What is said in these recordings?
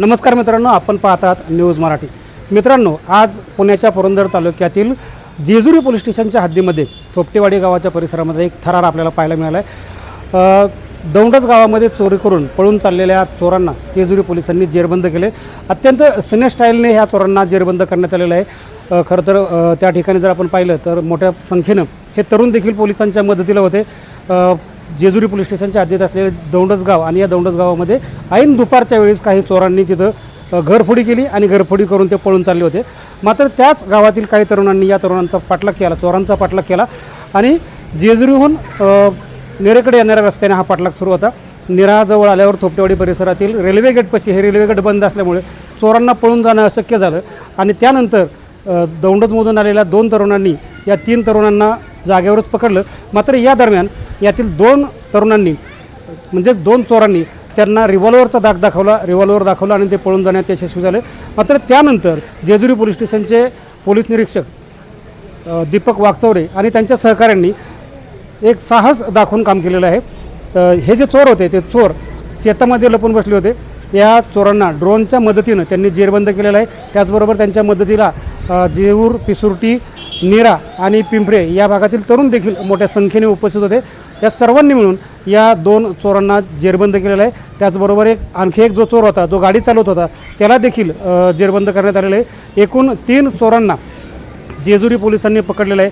नमस्कार मित्रांनो आपण पाहतात न्यूज मराठी. मित्रांनो आज पुण्याच्या पुरंदर तालुक्यातील जेजुरी पोलीस स्टेशनच्या हद्दीमध्ये थोपटेवाडी गावाच्या परिसरामध्ये एक थरार आपल्याला पाहायला मिळाला आहे दौंडच गावामध्ये चोरी करून पळून चाललेल्या चोरांना जेजुरी पोलिसांनी जेरबंद केले. अत्यंत सिने स्टाईलने ह्या चोरांना जेरबंद करण्यात आलेलं आहे. खरं तर त्या ठिकाणी जर आपण पाहिलं तर मोठ्या संख्येनं हे तरुण देखील पोलिसांच्या मदतीला होते. जेजुरी पोलीस स्टेशनच्या हद्दीत असलेले दौंडस गाव आणि या दौंडस गावामध्ये ऐन दुपारच्या वेळेस काही चोरांनी तिथं घरफोडी केली आणि घरफोडी करून ते पळून चालले होते. मात्र त्याच गावातील काही तरुणांनी या तरुणांचा पाठलाग केला चोरांचा पाठलाग केला आणि जेजुरीहून नेरेकडे येणाऱ्या रस्त्याने हा पाठलाग सुरू होता. निराजवळ आल्यावर थोपटेवाडी परिसरातील रेल्वे गेटपाशी हे रेल्वे गेट बंद असल्यामुळे चोरांना पळून जाणं अशक्य झालं आणि त्यानंतर दौंडजमधून आलेल्या दोन तरुणांनी या तीन तरुणांना जागेवरच पकडलं. मात्र या दरम्यान यातील दोन तरुणांनी म्हणजेच दोन चोरांनी त्यांना रिव्हॉल्वरचा दाग दाखवला रिव्हॉल्वर दाखवला आणि ते पळून जाण्यात यशस्वी झाले. मात्र त्यानंतर जेजुरी पोलीस स्टेशनचे पोलीस निरीक्षक दीपक वाघचौरे आणि त्यांच्या सहकाऱ्यांनी एक साहस दाखवून काम केलेलं आहे. हे जे चोर होते ते चोर शेतामध्ये लपून बसले होते. या चोरांना ड्रोनच्या मदतीनं त्यांनी जेरबंद केलेलं आहे. त्याचबरोबर त्यांच्या मदतीला जेऊर पिसुर्टी निरा आणि पिंपरे या भागातील तरुण देखील मोठ्या संख्येने उपस्थित होते. या सर्वांनी मिळून या दोन चोरांना जेरबंद केलेलं आहे. त्याचबरोबर एक आणखी एक जो चोर होता जो गाडी चालवत होता त्याला देखील जेरबंद करण्यात आलेलं आहे. एकूण तीन चोरांना जेजुरी पोलिसांनी पकडलेलं आहे.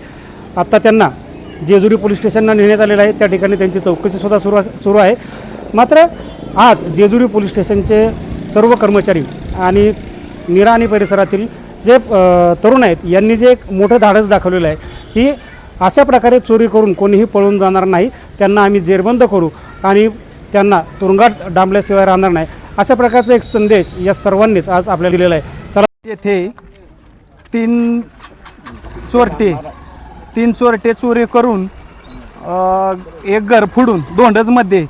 आत्ता त्यांना जेजुरी पोलीस स्टेशनला नेण्यात आलेलं आहे. त्या ठिकाणी त्यांची चौकशीसुद्धा सुरू सुरू आहे. मात्र आज जेजुरी पोलीस स्टेशनचे सर्व कर्मचारी आणि निरा आणि परिसरातील जे तरुण आहेत यांनी जे एक मोठं धाडस दाखवलेलं आहे ही अशा प्रकारे चोरी करून कोणीही पळून जाणार नाही त्यांना आम्ही जेरबंद करू आणि त्यांना तुरुंगात डांबल्याशिवाय राहणार नाही अशा प्रकारचा एक संदेश या सर्वांनीच आज आपल्याला दिलेला आहे. चला. येथे तीन चोरटे तीन चोरटे चोरी करून एक घर फुडून दोंडजमध्ये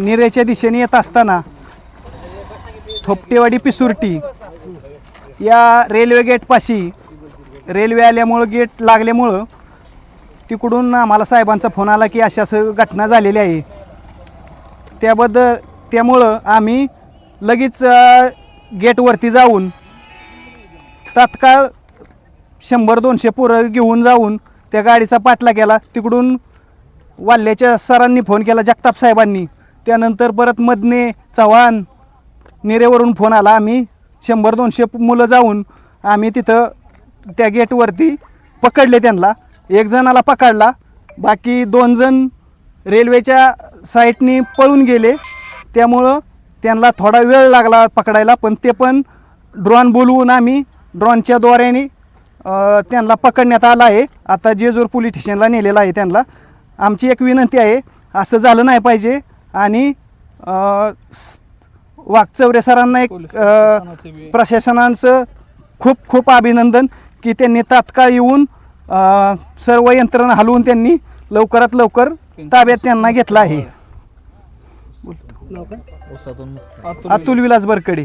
निरेच्या दिशेने येत असताना थोपटेवाडी पिसुर्टी या रेल्वे गेटपाशी रेल्वे आल्यामुळं गेट लागल्यामुळं तिकडून आम्हाला साहेबांचा फोन आला की अशा असं घटना झालेली आहे. त्याबद्दल त्यामुळं आम्ही लगेच गेटवरती जाऊन तात्काळ शंभर दोनशे पोरं घेऊन जाऊन त्या गाडीचा पाठला केला. तिकडून वाल्ल्याच्या सरांनी फोन केला जगताप साहेबांनी. त्यानंतर परत मदने चव्हाण नेरेवरून फोन आला. आम्ही शंभर दोनशे मुलं जाऊन आम्ही तिथं त्या गेटवरती पकडले त्यांना. एक जणाला पकडला. बाकी दोन जण रेल्वेच्या साईटनी पळून गेले. त्यामुळं त्यांना थोडा वेळ लागला पकडायला पण ते पण ड्रॉन बोलवून आम्ही ड्रॉनच्या द्वारेने त्यांना पकडण्यात आला आहे. आता जेजूर पोलीस स्टेशनला नेलेला आहे त्यांना. आमची एक विनंती आहे असं झालं नाही पाहिजे. आणि वाकचौरे सरांना एक अ, प्रशासनाचं खूप खूप अभिनंदन की त्यांनी तात्काळ येऊन अ, सर्व यंत्रणा हलवून त्यांनी लवकरात लवकर ताब्यात त्यांना घेतला आहे. नाव काय? अतुल विलास बरकडे.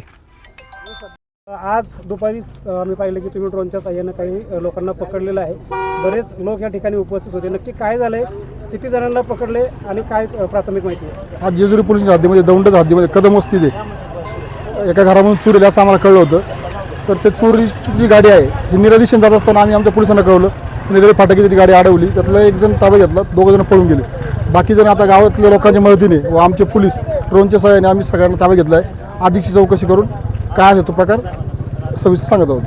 आज दुपारीच अ, आम्ही पाहिलं की तुम्ही ड्रोनच्या साह्यानं काही अ, लोकांना पकडलेलं आहे. बरेच लोक या ठिकाणी उपस्थित होते. नक्की काय झालंय? किती जणांना पकडले आणि काय अ, प्राथमिक माहिती आहे? आज जेजुरी पोलीसच्या हद्दीमध्ये दौंडच हद्दीमध्ये कदम वस्ती ते एका घरामधून चोरीला असं आम्हाला कळलं होतं. तर ते चोरीची जी गाडी आहे ही निरा जात असताना आम्ही आमच्या पोलिसांना कळवलं. म्हणजे निरेले फाटकी ती गाडी अडवली. त्यातला एक जण ताब्यात घेतला. दोघं जण पळून गेले. बाकी जण आता गावातल्या लोकांच्या मदतीने व आमचे पोलीस ड्रोनच्या सहाय्याने आम्ही सगळ्यांना ताब्यात घेतला आहे आधीची चौकशी करून काय आहे तो प्रकार सविस्तर सांगत आहोत.